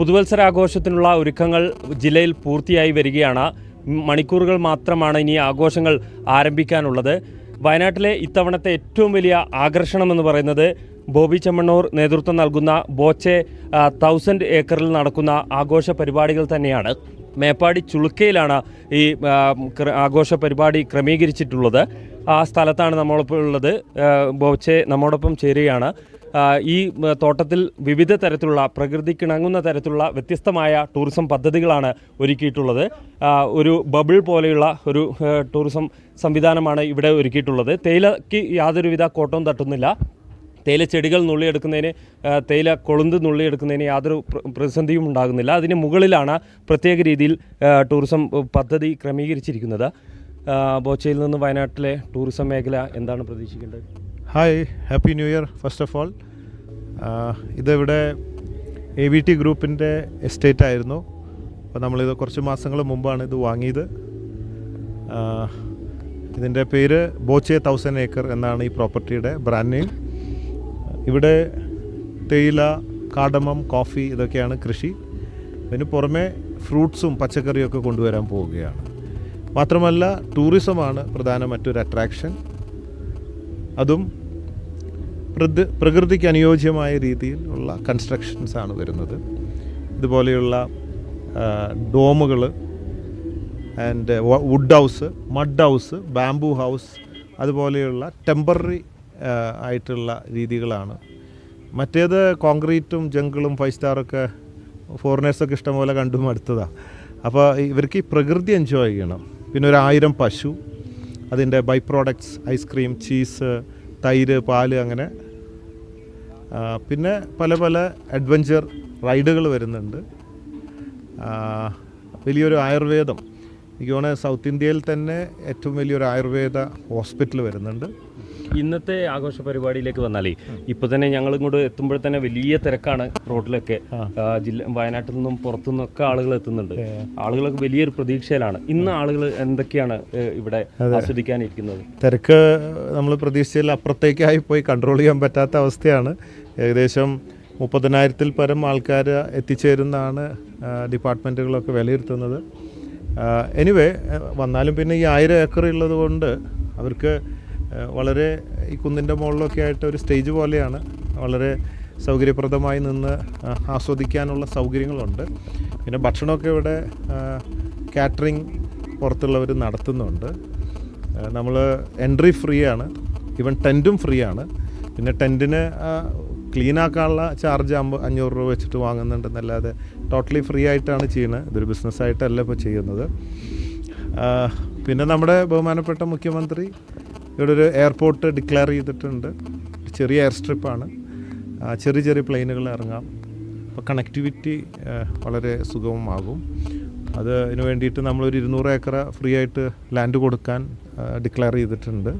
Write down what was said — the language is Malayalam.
പുതുവത്സരാഘോഷത്തിനുള്ള ഒരുക്കങ്ങൾ ജില്ലയിൽ പൂർത്തിയായി വരികയാണ്. മണിക്കൂറുകൾ മാത്രമാണ് ഇനി ആഘോഷങ്ങൾ ആരംഭിക്കാനുള്ളത്. വയനാട്ടിലെ ഇത്തവണത്തെ ഏറ്റവും വലിയ ആകർഷണം എന്ന് പറയുന്നത് ബോബി ചെമ്മണ്ണൂർ നേതൃത്വം നൽകുന്ന ബോച്ചെ തൗസൻഡ് ഏക്കറിൽ നടക്കുന്ന ആഘോഷ പരിപാടികൾ തന്നെയാണ്. മേപ്പാടി ചുളുക്കയിലാണ് ഈ ആഘോഷ പരിപാടി ക്രമീകരിച്ചിട്ടുള്ളത്. ആ സ്ഥലത്താണ് നമ്മളൊപ്പം ഉള്ളത് ബോച്ചെ നമ്മോടൊപ്പം ചേരുകയാണ്. ഈ തോട്ടത്തിൽ വിവിധ തരത്തിലുള്ള പ്രകൃതിക്കിണങ്ങുന്ന തരത്തിലുള്ള വ്യത്യസ്തമായ ടൂറിസം പദ്ധതികളാണ് ഒരുക്കിയിട്ടുള്ളത്. ഒരു ബബിൾ പോലെയുള്ള ഒരു ടൂറിസം സംവിധാനമാണ് ഇവിടെ ഒരുക്കിയിട്ടുള്ളത്. തേയിലയ്ക്ക് യാതൊരുവിധ കോട്ടവും തട്ടുന്നില്ല. തേയില ചെടികൾ നുള്ളിയെടുക്കുന്നതിന് തേയില കൊളുന്ത് നുള്ളിയെടുക്കുന്നതിന് യാതൊരു പ്ര- പ്രതിസന്ധിയും ഉണ്ടാകുന്നില്ല. അതിന് മുകളിലാണ് പ്രത്യേക രീതിയിൽ ടൂറിസം പദ്ധതി ക്രമീകരിച്ചിരിക്കുന്നത്. ബോച്ചയിൽ നിന്ന് വയനാട്ടിലെ ടൂറിസം മേഖല എന്താണ് പ്രതീക്ഷിക്കേണ്ടത്? Hi happy new year first of all ഇതിവിടെ എ വി ടി ഗ്രൂപ്പിന്റെ എസ്റ്റേറ്റ് ആയിരുന്നു. അപ്പോൾ നമ്മളിത് കുറച്ച് മാസങ്ങൾ മുമ്പാണ് ഇത് വാങ്ങിയത്. ഇതിന്റെ പേര് ബോച്ചെ തൗസൻഡ് ഏക്കർ എന്നാണ് ഈ പ്രോപ്പർട്ടിയുടെ ബ്രാൻഡ് നെയിം. ഇവിടെ തേയില കാടമം കോഫി ഇതൊക്കെയാണ് കൃഷി. ഇതിന് പുറമെ ഫ്രൂട്ട്സും പച്ചക്കറിയൊക്കെ കൊണ്ടുവരാൻ പോവുകയാണ്. മാത്രമല്ല ടൂറിസമാണ് പ്രധാന മറ്റൊരു അട്രാക്ഷൻ അതും പ്രകൃതിക്ക് അനുയോജ്യമായ രീതിയിൽ ഉള്ള കൺസ്ട്രക്ഷൻസാണ് വരുന്നത്. ഇതുപോലെയുള്ള ഡോമുകൾ and wood house mud house bamboo house അതുപോലെയുള്ള ടെമ്പററി ആയിട്ടുള്ള രീതികളാണ്. മറ്റേത് കോൺക്രീറ്റും ജംഗിളും ഫൈവ് സ്റ്റാറൊക്കെ ഫോറിനേഴ്സൊക്കെ ഇഷ്ടംപോലെ കണ്ടും അടുത്തതാണ് അപ്പോൾ ഇവർക്ക് ഈ പ്രകൃതി എൻജോയ് ചെയ്യണം. പിന്നെ ഒരു ആയിരം പശു അതിന്റെ ബൈ പ്രോഡക്ട്സ് ഐസ്ക്രീം ചീസ് തൈര് പാൽ അങ്ങനെ. പിന്നെ പല പല അഡ്വഞ്ചർ റൈഡുകൾ വരുന്നുണ്ട്. വലിയൊരു ആയുർവേദം. എനിക്ക് തോന്നുന്നത് സൗത്ത് ഇന്ത്യയിൽ തന്നെ ഏറ്റവും വലിയൊരു ആയുർവേദ ഹോസ്പിറ്റൽ വരുന്നുണ്ട്. ഇന്നത്തെ ആഘോഷ പരിപാടിയിലേക്ക് വന്നാലേ ഇപ്പൊ തന്നെ ഞങ്ങൾ ഇങ്ങോട്ട് എത്തുമ്പോൾ തന്നെ വലിയ തിരക്കാണ് റോഡിലൊക്കെ ജില്ല വയനാട്ടിൽ നിന്നും പുറത്തു നിന്നൊക്കെ ആളുകൾ എത്തുന്നുണ്ട്. ആളുകളൊക്കെ വലിയൊരു പ്രതീക്ഷയിലാണ്. ഇന്ന് ആളുകൾ എന്തൊക്കെയാണ് ഇവിടെ ആസ്വദിക്കാനിരിക്കുന്നത്? തിരക്ക് നമ്മൾ പ്രതീക്ഷിച്ചതിൽ അപ്പുറത്തേക്കായി പോയി കൺട്രോൾ ചെയ്യാൻ പറ്റാത്ത അവസ്ഥയാണ്. ഏകദേശം മുപ്പതിനായിരത്തിൽ പരം ആൾക്കാർ എത്തിച്ചേരുന്നതാണ് ഡിപ്പാർട്ട്മെന്റുകളൊക്കെ വിലയിരുത്തുന്നത്. എനിവേ വന്നാലും പിന്നെ ഈ ആയിരം ഏക്കർ ഉള്ളത് കൊണ്ട് അവർക്ക് വളരെ ഈ കുന്നിന്റെ മുകളിലൊക്കെ ആയിട്ട് ഒരു സ്റ്റേജ് പോലെയാണ്. വളരെ സൗകര്യപ്രദമായി നിന്ന് ആസ്വദിക്കാനുള്ള സൗകര്യങ്ങളുണ്ട്. പിന്നെ ഭക്ഷണമൊക്കെ ഇവിടെ കാറ്ററിംഗ് പുറത്തുള്ളവർ നടത്തുന്നുണ്ട്. നമ്മൾ എൻട്രി ഫ്രീ ആണ് ഈവൻ ടെന്റും ഫ്രീ ആണ് പിന്നെ ടെന്റിന് ക്ലീൻ ആക്കാനുള്ള ചാർജ് അമ്പ അഞ്ഞൂറ് രൂപ വെച്ചിട്ട് വാങ്ങുന്നുണ്ടെന്നല്ലാതെ ടോട്ടലി ഫ്രീ ആയിട്ടാണ് ചെയ്യുന്നത്. ഇതൊരു ബിസിനസ്സായിട്ടല്ല ഇപ്പോൾ ചെയ്യുന്നത്. പിന്നെ നമ്മുടെ ബഹുമാനപ്പെട്ട മുഖ്യമന്ത്രി ഇവിടെ ഒരു എയർപോർട്ട് ഡിക്ലെയർ ചെയ്തിട്ടുണ്ട്. ചെറിയ എയർ സ്ട്രിപ്പാണ് ചെറിയ ചെറിയ പ്ലെയിനുകൾ ഇറങ്ങാം. അപ്പോൾ കണക്ടിവിറ്റി വളരെ സുഗമമാകും. അത് അതിന് വേണ്ടിയിട്ട് നമ്മളൊരു ഇരുന്നൂറ് ഏക്കർ ഫ്രീ ആയിട്ട് ലാൻഡ് കൊടുക്കാൻ ഡിക്ലെയർ ചെയ്തിട്ടുണ്ട്.